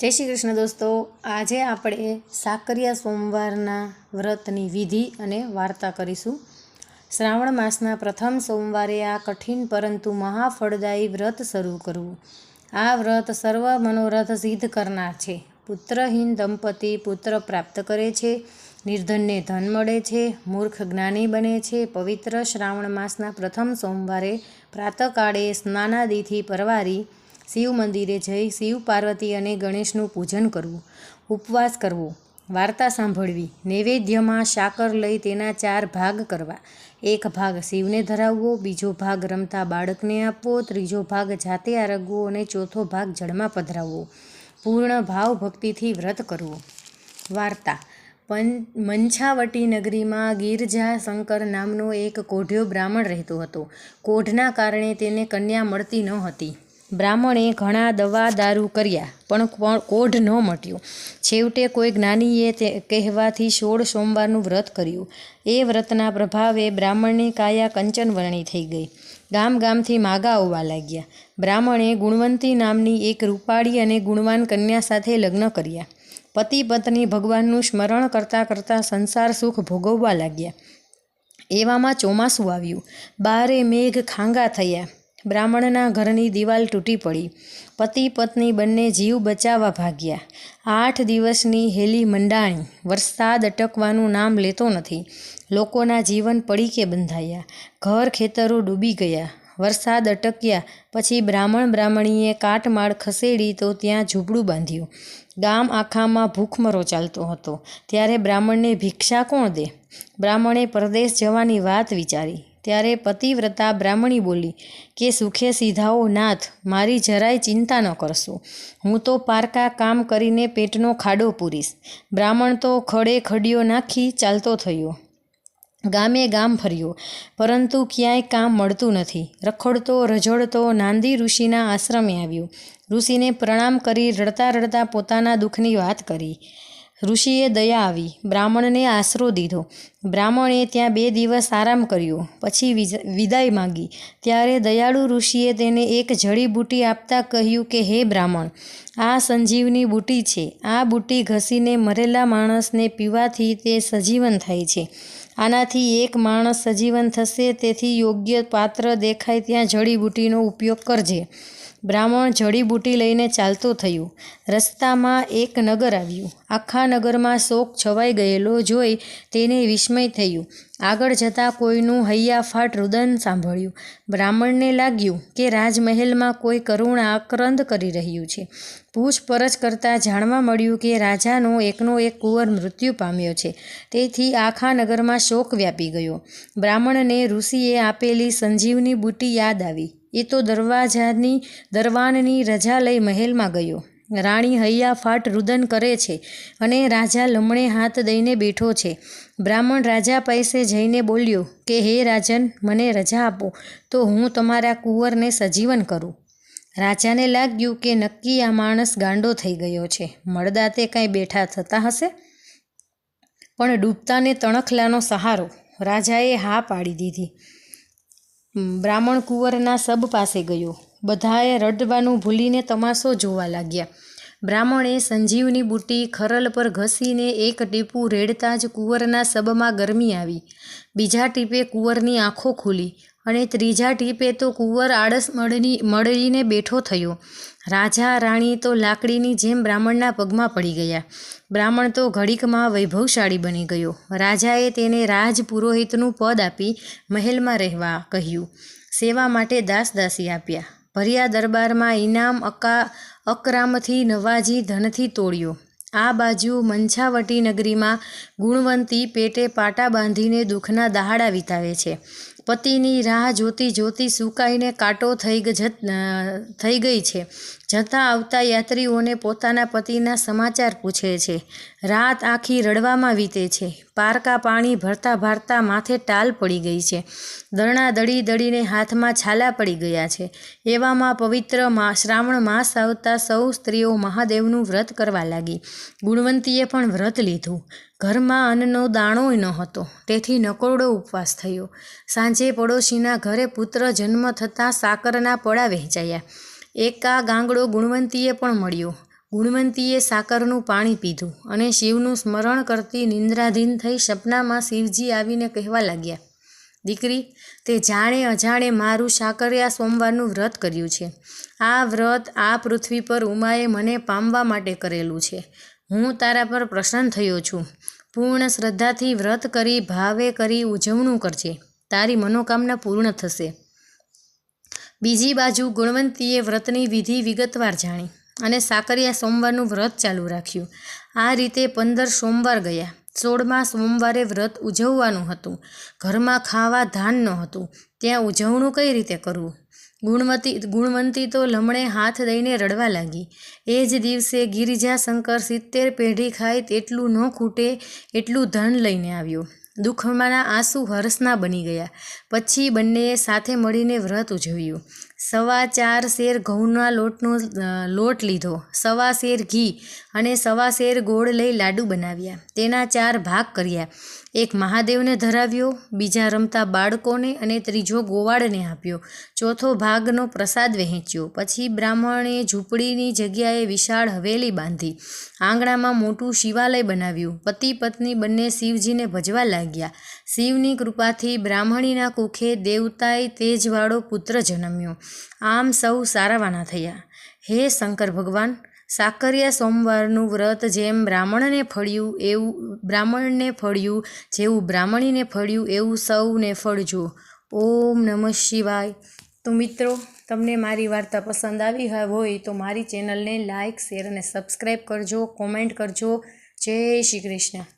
જય શ્રી કૃષ્ણ દોસ્તો. આજે આપણે સાકરિયા સોમવારના વ્રતની વિધિ અને વાર્તા કરીશું. શ્રાવણ માસના પ્રથમ સોમવારે આ કઠિન પરંતુ મહાફળદાયી વ્રત શરૂ કરવું. આ વ્રત સર્વ મનોરથ સિદ્ધ કરનાર છે. પુત્રહીન દંપતી પુત્ર પ્રાપ્ત કરે છે. નિર્ધનને ધન મળે છે. મૂર્ખ જ્ઞાની બને છે. પવિત્ર શ્રાવણ માસના પ્રથમ સોમવારે પ્રાતકાળે સ્નાનાદિથી પરવારી શિવ મંદિરે જઈ શિવ, પાર્વતી અને ગણેશનું પૂજન કરવું, ઉપવાસ કરવો, વાર્તા સાંભળવી, નૈવેદ્યમાં સાકર લઈ તેના ચાર ભાગ કરવા. એક ભાગ શિવને ધરાવવો, બીજો ભાગ રમતા બાળકને આપવો, ત્રીજો ભાગ જાતે આરગવો અને ચોથો ભાગ જળમાં પધરાવવો. પૂર્ણ ભાવ ભક્તિથી વ્રત કરવું. વાર્તા. પં, મંછાવટી નગરીમાં ગિરજા શંકર નામનો એક કોઢિયો બ્રાહ્મણ રહેતો હતો. કોઢના કારણે તેને કન્યા મળતી ન હતી. બ્રાહ્મણે ઘણા દવા દારૂ કર્યા, પણ કોઢ ન મટ્યો. છેવટે કોઈ જ્ઞાનીએ તે કહેવાથી સોળ સોમવારનું વ્રત કર્યું. એ વ્રતના પ્રભાવે બ્રાહ્મણની કાયા કંચનવર્ણી થઈ ગઈ. ગામ ગામથી માગા આવવા લાગ્યા. બ્રાહ્મણે ગુણવંતી નામની એક રૂપાળી અને ગુણવાન કન્યા સાથે લગ્ન કર્યા. પતિ પત્ની ભગવાનનું સ્મરણ કરતાં કરતાં સંસાર સુખ ભોગવવા લાગ્યા. એવામાં ચોમાસું આવ્યું. બારે મેઘ ખાંગા થયા. બ્રાહ્મણના ઘરની દિવાલ તૂટી પડી. પતિ, પત્ની બંને જીવ બચાવવા ભાગ્યા. આઠ દિવસની હેલી મંડાણી, વરસાદ અટકવાનું નામ લેતો નથી. લોકોના જીવન પડીકે બંધાયા. ઘર ખેતરો ડૂબી ગયા. વરસાદ અટક્યા પછી બ્રાહ્મણ બ્રાહ્મણીએ કાટમાળ ખસેડી તો ત્યાં ઝૂંપડું બાંધ્યું. ગામ આખામાં ભૂખમરો ચાલતો હતો. ત્યારે બ્રાહ્મણને ભિક્ષા કોણ દે? બ્રાહ્મણે પરદેશ જવાની વાત વિચારી. ત્યારે પતિવ્રતા બ્રાહ્મણી બોલી, કે સુખે સીધાઓ નાથ, મારી જરાય ચિંતા ન કરશો. હું તો પારકા કામ કરીને પેટનો ખાડો પૂરીશ. બ્રાહ્મણ તો ખડે ખડીયો નાખી ચાલતો થયો. ગામે ગામ ફર્યો. પરંતુ ક્યાંય કામ મળતું નથી. રખડતો, રજડતો નાંદી ઋષિના આશ્રમે આવ્યો. ઋષિને પ્રણામ કરી રડતા રડતા પોતાના દુઃખની વાત કરી. ઋષિએ દયા આવી. બ્રાહ્મણને આશરો દીધો. બ્રાહ્મણે ત્યાં બે દિવસ આરામ કર્યો. પછી વિદાય માંગી. ત્યારે દયાળુ ઋષિએ તેને એક જડીબૂટી આપતા કહ્યું કે, હે બ્રાહ્મણ, આ સંજીવની બૂટી છે. આ બૂટી ઘસીને મરેલા માણસને પીવાથી તે સજીવન થાય છે. આનાથી એક માણસ સજીવન થશે, તેથી યોગ્ય પાત્ર દેખાય ત્યાં જડીબૂટીનો ઉપયોગ કરજે. બ્રાહ્મણ જડીબૂટી લઈને ચાલતું થયું. રસ્તામાં એક નગર આવ્યું. આખા નગરમાં શોક છવાઈ ગયેલો જોઈ તેને વિસ્મય થયું. આગળ જતાં કોઈનું હૈયાફાટ રુદન સાંભળ્યું. બ્રાહ્મણને લાગ્યું કે રાજમહેલમાં કોઈ કરુણ આક્રંદ કરી રહ્યું છે. પૂછપરછ કરતાં જાણવા મળ્યું કે રાજાનો એકનો એક કુંવર મૃત્યુ પામ્યો છે. તેથી આખા નગરમાં શોક વ્યાપી ગયો. બ્રાહ્મણને ઋષિએ આપેલી સંજીવની બૂટી યાદ આવી. એ તો દરવાજાની, દરવાનની રજા લઈ મહેલમાં ગયો. રાણી હૈયાફાટ રુદન કરે છે અને રાજા લમણે હાથ દઈને બેઠો છે. બ્રાહ્મણ રાજા પાસે જઈને બોલ્યો, કે હે રાજન, મને રજા આપો, તો હું તમારા કુંવરને સજીવન કરું. રાજાને લાગ્યું કે નક્કી આ માણસ ગાંડો થઈ ગયો છે. મળદાતે કાંઈ બેઠા થતા હશે? પણ ડૂબતાને તણખલાનો સહારો. રાજાએ હા પાડી દીધી. બ્રાહ્મણ કુંવરના સબ પાસે ગયો. બધાએ રડવાનું ભૂલીને તમાશો જોવા લાગ્યા. બ્રાહ્મણે સંજીવની બુટી ખરલ પર ઘસીને એક ટીપું રેડતા જ કુંવરના સબમાં ગરમી આવી. બીજા ટીપે કુંવરની આંખો ખુલી. અને ત્રીજા ટીપે તો કુંવર આળસ મળી મળીને બેઠો થયો. રાજા, રાણી તો લાકડીની જેમ બ્રાહ્મણના પગમાં પડી ગયા. બ્રાહ્મણ તો ઘડીકમાં વૈભવશાળી બની ગયો. રાજાએ તેને રાજ પુરોહિતનું પદ આપી મહેલમાં રહેવા કહ્યું. સેવા માટે દાસદાસી આપ્યા. ભર્યા દરબારમાં ઇનામ અકા અકરામથી નવાજી ધનથી તોડ્યો. આ બાજુ મંછાવટી નગરીમાં ગુણવંતી પેટે પાટા બાંધીને દુઃખના દહાડા વિતાવે છે. પતિની રાહ જોતી જોતી સુકાઈને કાંટો થઈ થઈ ગઈ છે. જતા આવતા યાત્રીઓને પોતાના પતિના સમાચાર પૂછે છે. રાત આખી રડવામાં વીતે છે. પારકા પાણી ભરતા ભરતા માથે ટાલ પડી ગઈ છે. દરણા દળી દળીને હાથમાં છાલા પડી ગયા છે. એવામાં પવિત્ર મા, શ્રાવણ માસ આવતા સૌ સ્ત્રીઓ મહાદેવનું વ્રત કરવા લાગી. ગુણવંતીએ પણ વ્રત લીધું. ઘરમાં અન્નનો દાણોય ન હતો, તેથી નકોરડો ઉપવાસ થયો. સાંજે પડોશીના ઘરે પુત્ર જન્મ થતાં સાકરના પડા વહેંચાયા. એકા ગાંગડો ગુણવંતીએ પણ મળ્યો. ગુણવંતીએ સાકરનું પાણી પીધું અને શિવનું સ્મરણ કરતી નિંદ્રાધીન થઈ સપનામાં શિવજી આવીને કહેવા લાગ્યા, દીકરી, તે જાણે અજાણે મારું સાકરિયા સોમવારનું વ્રત કર્યું છે. આ વ્રત આ પૃથ્વી પર ઉમાએ મને પામવા માટે કરેલું છે. હું તારા પર પ્રસન્ન થયો છું. પૂર્ણ શ્રદ્ધાથી વ્રત કરી, ભાવે કરી ઉજવણું કરજે. તારી મનોકામના પૂર્ણ થશે. બીજી બાજુ ગુણવંતીએ વ્રતની વિધિ વિગતવાર જાણી અને સાકરિયા સોમવારનું વ્રત ચાલુ રાખ્યું. આ રીતે પંદર સોમવાર ગયા. સોળમાં સોમવારે વ્રત ઉજવવાનું હતું. ઘરમાં ખાવા, ધાન નહોતું ત્યાં ઉજવણું કઈ રીતે કરવું? ગુણવતી, ગુણવંતી તો લમણે હાથ દઈને રડવા લાગી. એ જ દિવસે ગિરિજાશંકર સિત્તેર પેઢી ખાય તેટલું ન ખૂટે એટલું ધન લઈને આવ્યો. દુઃખમાંના આંસુ હર્ષના બની ગયા. પછી બંનેએ સાથે મળીને વ્રત ઉજવ્યું. સવા ચાર શેર ઘઉંના લોટનો લોટ લીધો. સવા શેર ઘી અને સવા શેર ગોળ લઈ લાડુ બનાવ્યા. તેના ચાર ભાગ કર્યા. એક મહાદેવને ધરાવ્યો, બીજા રમતા બાળકોને અને ત્રીજો ગોવાળને આપ્યો. ચોથો ભાગનો પ્રસાદ વહેંચ્યો. પછી બ્રાહ્મણે ઝૂંપડીની જગ્યાએ વિશાળ હવેલી બાંધી. આંગણામાં મોટું શિવાલય બનાવ્યું. પતિ પત્ની બંને શિવજીને ભજવા લાગ્યા. શિવની કૃપાથી બ્રાહ્મણીના કુખે દેવતાએ તેજવાળો પુત્ર જન્મ્યો. આમ સૌ સારાવાના થયા. હે શંકર ભગવાન, સાકરિયા સોમવારનું વ્રત જેમ બ્રાહ્મણને ફળ્યું એવું, બ્રાહ્મણને ફળ્યું જેવું બ્રાહ્મણીને ફળ્યું એવું સૌને ફળજો. ઓમ નમઃ શિવાય. તો મિત્રો, તમને મારી વાર્તા પસંદ આવી હોય તો મારી ચેનલને લાઇક શેર અને સબસ્ક્રાઈબ કરજો, કોમેન્ટ કરજો. જય શ્રી કૃષ્ણ.